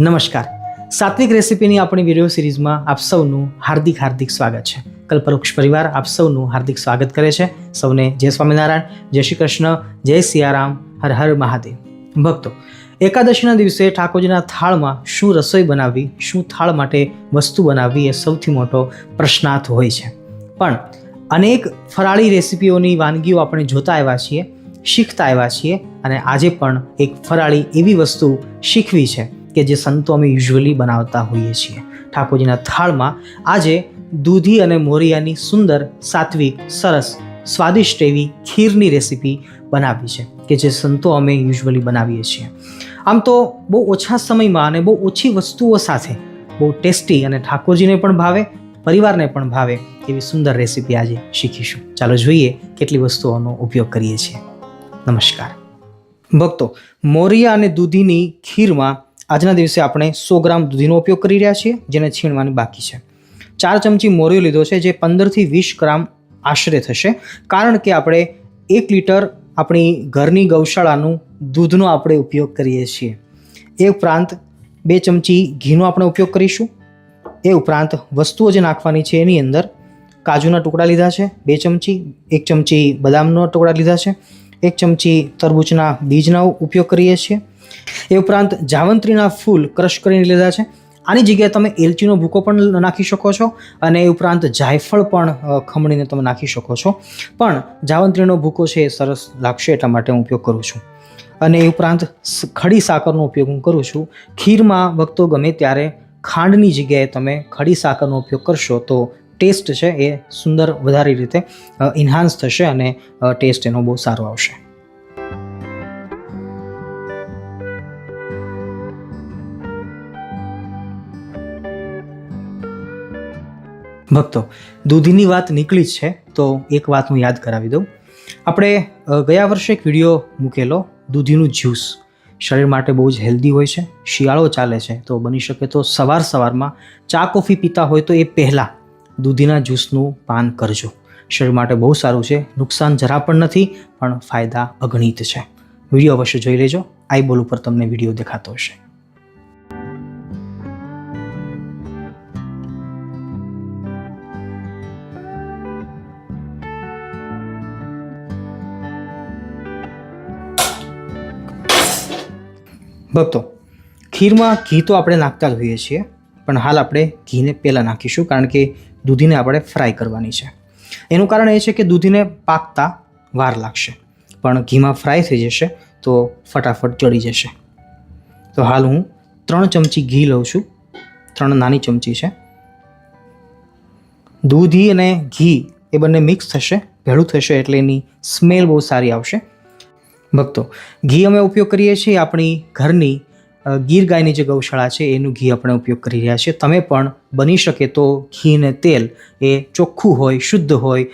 નમસ્કાર. સાત્વિક રેસિપીની આપણી વીડિયો સિરીઝમાં આપ સૌનું હાર્દિક હાર્દિક સ્વાગત છે. કલ્પવૃક્ષ પરિવાર આપ સૌનું હાર્દિક સ્વાગત કરે છે. સૌને જય સ્વામિનારાયણ, જય શ્રી કૃષ્ણ, જય સિયારામ, હર હર મહાદેવ. ભક્તો, એકાદશીના દિવસે ઠાકોરજીના થાળમાં શું રસોઈ બનાવવી, શું થાળ માટે વસ્તુ બનાવવી એ સૌથી મોટો પ્રશ્નાર્થ હોય છે. પણ અનેક ફરાળી રેસિપીઓની વાનગીઓ આપણે જોતા આવ્યા છીએ, શીખતા આવ્યા છીએ અને આજે પણ એક ફરાળી એવી વસ્તુ શીખવી છે. કે જે સંતો અમે યુઝ્યુઅલી બનાવતા હોઈએ છીએ. ઠાકોરજીના થાળમાં આજે દૂધી અને મોરિયાની સુંદર, સાત્વિક, સરસ, સ્વાદિષ્ટ એવી ખીરની રેસીપી બનાવી છે કે જે સંતો અમે યુઝ્યુઅલી બનાવીએ છીએ. આમ તો બહુ ઓછા સમયમાં અને બહુ ઓછી વસ્તુઓ સાથે બહુ ટેસ્ટી અને ઠાકોરજીને પણ ભાવે, પરિવારને પણ ભાવે એવી સુંદર રેસીપી આજે શીખીશું. ચાલો જોઈએ કેટલી વસ્તુઓનો ઉપયોગ કરીએ છીએ. નમસ્કાર. ભક્તો, મોરિયા અને દૂધીની ખીરમાં આજના દિવસે આપણે સો ગ્રામ દૂધીનો ઉપયોગ કરી રહ્યા છીએ, જેને છીણવાની બાકી છે. ચાર ચમચી મોરિયો લીધો છે, જે પંદરથી વીસ ગ્રામ આશરે થશે. કારણ કે આપણે એક લીટર આપણી ઘરની ગૌશાળાનું દૂધનો આપણે ઉપયોગ કરીએ છીએ. એ ઉપરાંત બે ચમચી ઘીનો આપણે ઉપયોગ કરીશું. એ ઉપરાંત વસ્તુઓ જે નાખવાની છે એની અંદર કાજુના ટુકડા લીધા છે, બે ચમચી, એક ચમચી બદામનો ટુકડા લીધા છે, એક ચમચી તરબૂચના બીજનો ઉપયોગ કરીએ છીએ. એ ઉપરાંત જાવંત્રીના ફૂલ ક્રશ કરીને લીધા છે. આની જગ્યાએ તમે એલચીનો ભૂકો પણ નાખી શકો છો અને એ ઉપરાંત જાયફળ પણ ખમણીને તમે નાખી શકો છો. પણ જાવંત્રીનો ભૂકો છે એ સરસ લાગશે એટલા માટે હું ઉપયોગ કરું છું. અને એ ઉપરાંત ખડી સાકરનો ઉપયોગ હું કરું છું. ખીરમાં ભક્તો ગમે ત્યારે ખાંડની જગ્યાએ તમે ખડી સાકરનો ઉપયોગ કરશો તો ટેસ્ટ છે એ સુંદર વધારે રીતે ઇન્હાન્સ થશે અને ટેસ્ટ એનો બહુ સારો આવશે. ભક્તો, દૂધીની વાત નીકળી જ છે, તો એક વાત હું યાદ કરાવી દઉં. આપણે ગયા વર્ષે એક વીડિયો મૂકેલો, દૂધીનું જ્યુસ. શરીર માટે બહુ જ હેલ્ધી હોય છે, શિયાળો ચાલે છે, તો બની શકે તો સવાર સવારમાં ચા કોફી પીતા હોય તો એ પહેલાં દૂધીના જ્યુસનું પાન કરજો. શરીર માટે બહુ સારું છે, નુકસાન જરા પણ નથી, પણ ફાયદા અગણિત છે. વીડિયો અવશ્ય જોઈ લેજો, આઈ બોલ ઉપર તમને વીડિયો દેખાતો હશે. ભક્તો, ખીરમાં ઘી તો આપણે નાખતા જ હોઈએ છીએ, પણ હાલ આપણે ઘીને પહેલાં નાખીશું કારણ કે દૂધીને આપણે ફ્રાય કરવાની છે. એનું કારણ એ છે કે દૂધીને પાકતા વાર લાગશે, પણ ઘીમાં ફ્રાય થઈ જશે તો ફટાફટ ચડી જશે. તો હાલ હું ત્રણ ચમચી ઘી લઉં છું, ત્રણ નાની ચમચી છે. દૂધી અને ઘી એ બંને મિક્સ થશે, ભેળું થશે એટલે એની સ્મેલ બહુ સારી આવશે. ભક્તો, ઘી અમે ઉપયોગ કરીએ છીએ આપણી ઘરની ગીર ગાયની જે ગૌશાળા છે, એનું ઘી આપણે ઉપયોગ કરી રહ્યા છીએ. તમે પણ બની શકે તો ઘી ને તેલ, એ ચોખ્ખું હોય, શુદ્ધ હોય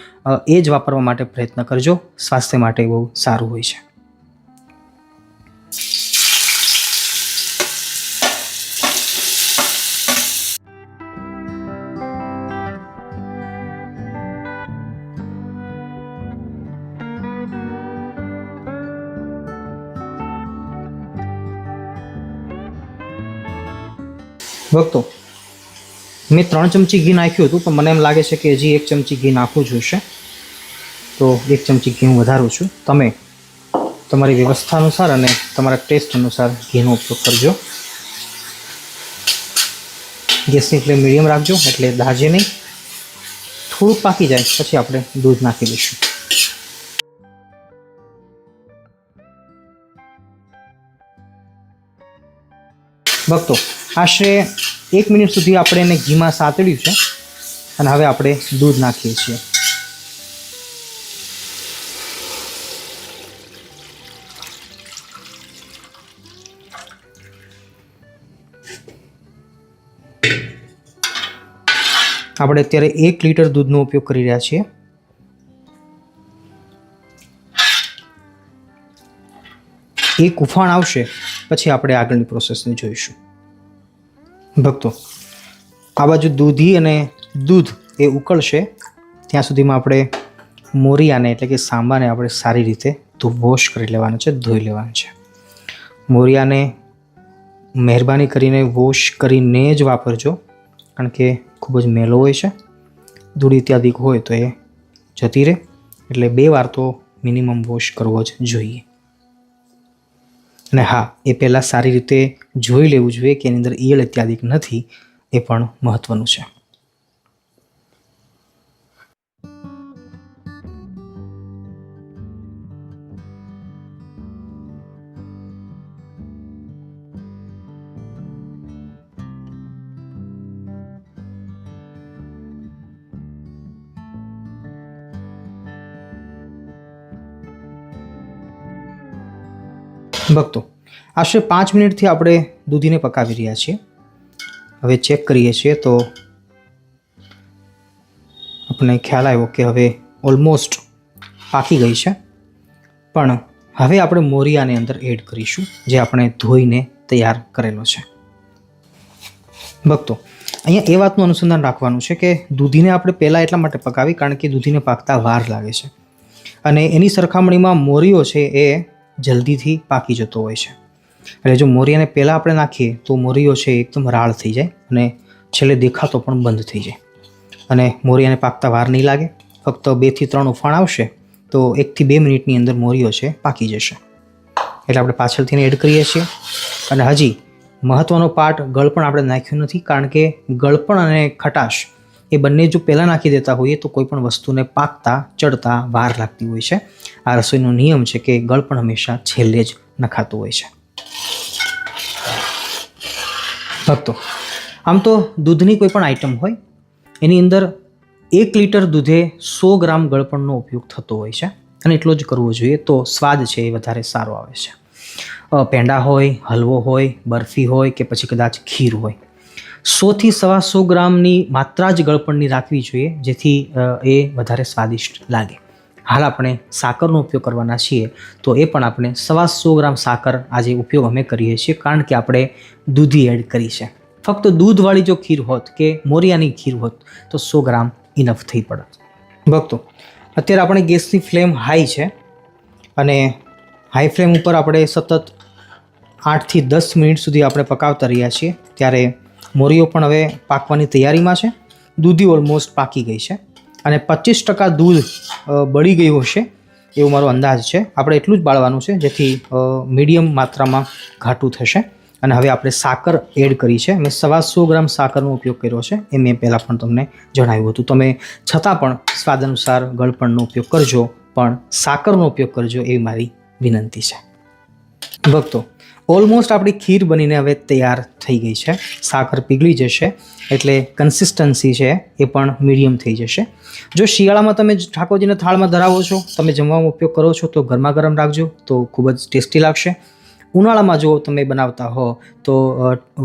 એ જ વાપરવા માટે પ્રયત્ન કરજો. સ્વાસ્થ્ય માટે બહુ સારું હોય છે. ભક્તો, મેં ત્રણ ચમચી ઘી નાખ્યું હતું, પણ મને એમ લાગે છે કે હજી એક ચમચી ઘી નાખવું જોઈશે. તો એક ચમચી ઘી હું વધારું છું. તમે તમારી વ્યવસ્થા અનુસાર અને તમારા ટેસ્ટ અનુસાર ઘીનો ઉપયોગ કરજો. ગેસની ફ્લેમ મીડિયમ રાખજો, એટલે દાજે નહીં. થોડું પાકી જાય, પછી આપણે દૂધ નાખી દઈશું. ભક્તો, આશરે એક મિનિટ સુધી આપણે એને ઘીમાં સાતડ્યું છે અને હવે આપણે દૂધ નાખીએ છીએ. આપણે અત્યારે એક લીટર દૂધનો ઉપયોગ કરી રહ્યા છીએ. એક ઉફાણ આવશે પછી આપણે આગળની પ્રોસેસને જોઈશું. ભક્તો, આ બાજુ દૂધી અને દૂધ એ ઉકળશે, ત્યાં સુધીમાં આપણે મોરિયાને એટલે કે સાંબાને આપણે સારી રીતે ધો વોશ કરી લેવાનું છે, ધોઈ લેવાનું છે. મોરિયાને મહેરબાની કરીને વોશ કરીને જ વાપરજો, કારણ કે ખૂબ જ મેલો હોય છે. ધૂળ ઇત્યાદિક હોય તો એ જતી રહે, એટલે બે વાર તો મિનિમમ વોશ કરવો જ જોઈએ. અને હા, એ પહેલાં સારી રીતે જોઈ લેવું જોઈએ કે એની અંદર ઈયળ ઇત્યાદિક નથી, એ પણ મહત્ત્વનું છે. ભક્તો, આશરે પાંચ મિનિટથી આપણે દૂધીને પકાવી રહ્યા છીએ. હવે ચેક કરીએ છીએ તો આપણને ખ્યાલ આવ્યો કે હવે ઓલમોસ્ટ પાકી ગઈ છે. પણ હવે આપણે મોરિયાને અંદર એડ કરીશું, જે આપણે ધોઈને તૈયાર કરેલો છે. ભક્તો, અહીંયા એ વાતનું અનુસંધાન રાખવાનું છે કે દૂધીને આપણે પહેલાં એટલા માટે પકાવી, કારણ કે દૂધીને પાકતા વાર લાગે છે. અને એની સરખામણીમાં મોરીઓ છે એ જલ્દીથી પાકી જતો હોય છે. એટલે જો મોરિયાને પહેલાં આપણે નાખીએ, તો મોરીઓ છે એકદમ રાળ થઈ જાય અને છેલ્લે દેખાતો પણ બંધ થઈ જાય. અને મોરિયાને પાકતા વાર નહીં લાગે. ફક્ત બેથી ત્રણ ઉફાણ આવશે, તો એકથી બે મિનિટની અંદર મોરીઓ છે પાકી જશે. એટલે આપણે પાછળથી એડ કરીએ છીએ. અને હજી મહત્ત્વનો પાર્ટ ગળપણ આપણે નાખ્યું નથી, કારણ કે ગળપણ અને ખટાશ એ બંને જો પહેલાં નાખી દેતા હોઈએ તો કોઈ પણ વસ્તુને પાકતા, ચડતા, વાર લાગતી હોય છે. આ રસોઈનો નિયમ છે કે ગળપણ હંમેશા છેલ્લે જ નખાતું હોય છે. ભક્તો, આમ તો દૂધની કોઈ પણ આઈટમ હોય, એની અંદર એક લીટર દૂધે સો ગ્રામ ગળપણનો ઉપયોગ થતો હોય છે. અને એટલો જ કરવો જોઈએ તો સ્વાદ છે એ વધારે સારો આવે છે. પેંડા હોય, હલવો હોય, બરફી હોય કે પછી કદાચ ખીર હોય. સોથી સવા સો ગ્રામની માત્રા જ ગળપણની રાખવી જોઈએ, જેથી એ વધારે સ્વાદિષ્ટ લાગે. હાલ આપણે સાકરનો ઉપયોગ કરવાના છીએ, તો એ પણ આપણે સવા સો ગ્રામ સાકર આજે ઉપયોગ અમે કરીએ છીએ, કારણ કે આપણે દૂધી એડ કરી છે. ફક્ત દૂધવાળી જો ખીર હોત કે મોરિયાની ખીર હોત, તો સો ગ્રામ ઇનફ થઈ પડત. ભક્તો, અત્યારે આપણે ગેસની ફ્લેમ હાઈ છે અને હાઈ ફ્લેમ ઉપર આપણે સતત આઠથી દસ મિનિટ સુધી આપણે પકાવતા રહ્યા છીએ, ત્યારે મોરીઓ પણ હવે પાકવાની તૈયારીમાં છે. દૂધી ઓલમોસ્ટ પાકી ગઈ છે અને પચીસ ટકા દૂધ બળી ગયું હશે એવો મારો અંદાજ છે. આપણે એટલું જ બાળવાનું છે જેથી મીડિયમ માત્રામાં ઘાટું થશે. અને હવે આપણે સાકર એડ કરી છે. મેં સવા સો ગ્રામ સાકરનો ઉપયોગ કર્યો છે એ મેં પહેલાં પણ તમને જણાવ્યું હતું. તમે છતાં પણ સ્વાદ અનુસાર ગળપણનો ઉપયોગ કરજો, પણ સાકરનો ઉપયોગ કરજો એવી મારી વિનંતી છે. ભક્તો ઓલમોસ્ટ આપણી ખીર બનીને હવે તૈયાર થઈ ગઈ છે. સાકર પીગળી જશે, એટલે કન્સિસ્ટન્સી છે એ પણ મીડિયમ થઈ જશે. જો શિયાળામાં તમે ઠાકોરજીને થાળમાં ધરાવો છો, તમે જમવામાં ઉપયોગ કરો છો, તો ગરમા ગરમ રાખજો, તો ખૂબ જ ટેસ્ટી લાગશે. ઉનાળામાં જો તમે બનાવતા હો, તો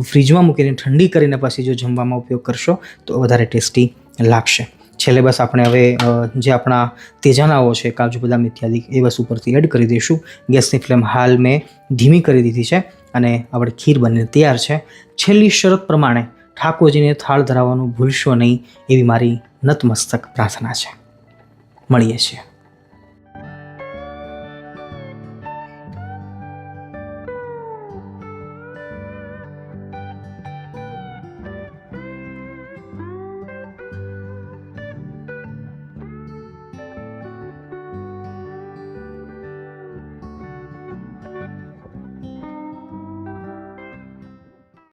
ફ્રીજમાં મૂકીને ઠંડી કરીને પછી જો જમવામાં ઉપયોગ કરશો, તો વધારે ટેસ્ટી લાગશે. છેલ્લે બસ આપણે હવે જે આપણા તેજાનાઓ છે, કાજુ બદામ ઇત્યાદિ, એ બસ ઉપરથી એડ કરી દઈશું. ગેસની ફ્લેમ હાલ મેં ધીમી કરી દીધી છે અને આપણે ખીર બનીને તૈયાર છે. છેલ્લી શરત પ્રમાણે ઠાકોરજીને થાળ ધરાવવાનું ભૂલશો નહીં એવી મારી નતમસ્તક પ્રાર્થના છે. મળીએ છીએ.